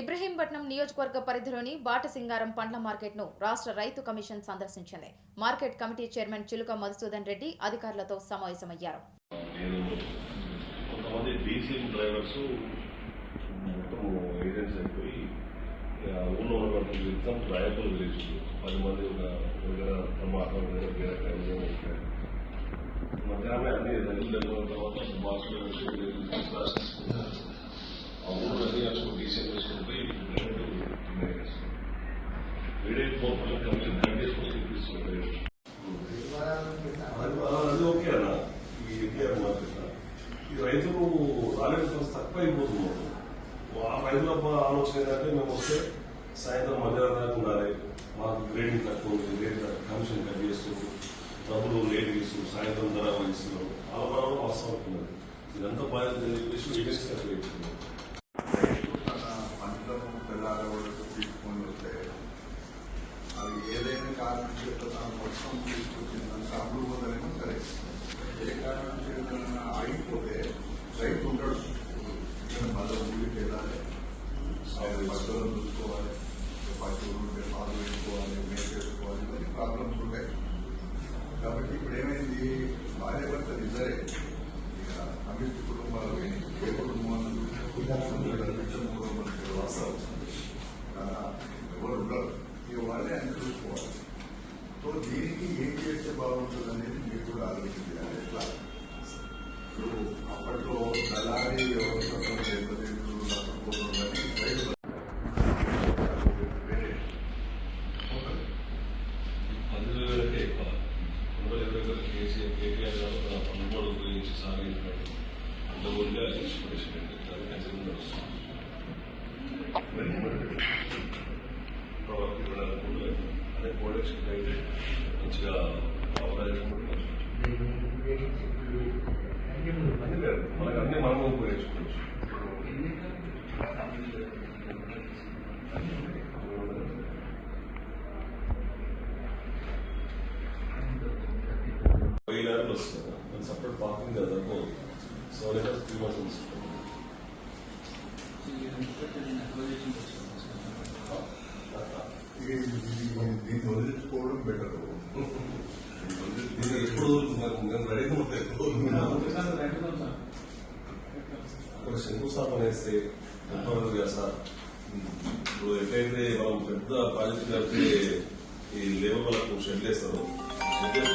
ఇబ్రహీంపట్నం నియోజకవర్గ పరిధిలోని బాటసింగారం పండ్ల మార్కెట్ను రాష్ట్ర రైతు commission సందర్శించింది. Market committee chairman Chiluka Madhusudan Reddy అధికారులతో సమావేశమయ్యారు. నేను కొంతమంది డీసీఎం డ్రైవర్స్ వీడియో పోర్టల్ అది ఓకే అన్న ఈ ఎన్టీఆర్ మార్కెట్ ఈ రైతులు రాలేదు తక్కువ అయిపోతున్నారు ఆ రైతుల ఆలోచన ఏంటంటే మేము వస్తే సాయంత్రం మధ్యాహ్నం దాకా ఉండాలి మాకు గ్రేడింగ్ తక్కువ ఉంది కమిషన్ కట్ చేస్తుంది డబ్బులు లేట్ ఇస్తుంది సాయంత్రం ధర ఇస్తున్నారు అలా మనం వస్తూ ఇదంతా బాధ్యత చెప్పేసి ఏజెన్సీ అట్లా ఏదైనా కారణం చేత తన మొత్తం తీసుకొచ్చిందంటే అప్పుడు పోదనేమో సరే ఏ కారణం చేత ఆగిపోతే రైతు ఉంటాడు ఇక్కడ మళ్ళీ ఊరికి వెళ్ళాలి ఆయన పశువులను చూసుకోవాలి పశువులు ఉంటే పాలు వేసుకోవాలి మేత వేసుకోవాలి ఇవన్నీ ప్రాబ్లమ్స్ ఉంటాయి కాబట్టి ఇప్పుడు ఏమైంది భార్య భర్తలు ఇద్దరే ఇక సమిష్టి కుటుంబాలు ఏ కుటుంబాలు ఎవరు ఏం చేస్తే బాగుంటుంది అనేది మీరు కూడా ఆలోచించాలి. ఎట్లా? ఇప్పుడు అప్పట్లో దళారీ వ్యవస్థ కేసీఆర్ కేటీఆర్ గారు తన గురించి సాగించినట్టు అంత మనమే ఉపయోగించుకోవచ్చు వైలాండ్ వస్తుంది మన సపరేట్ పార్కింగ్ కదా సరిపోదు సో లేదా త్రీ మంత్స్ వస్తుంది దీన్ని వదిలించుకోవడం బెటర్ ఇది ఎప్పుడు నాకు నేను రెడీగా ఉంటాయి presenza este Antonio Gazzara. Lo depende, vamos, pregunta, parece que le vamos a la conciencia, ¿no?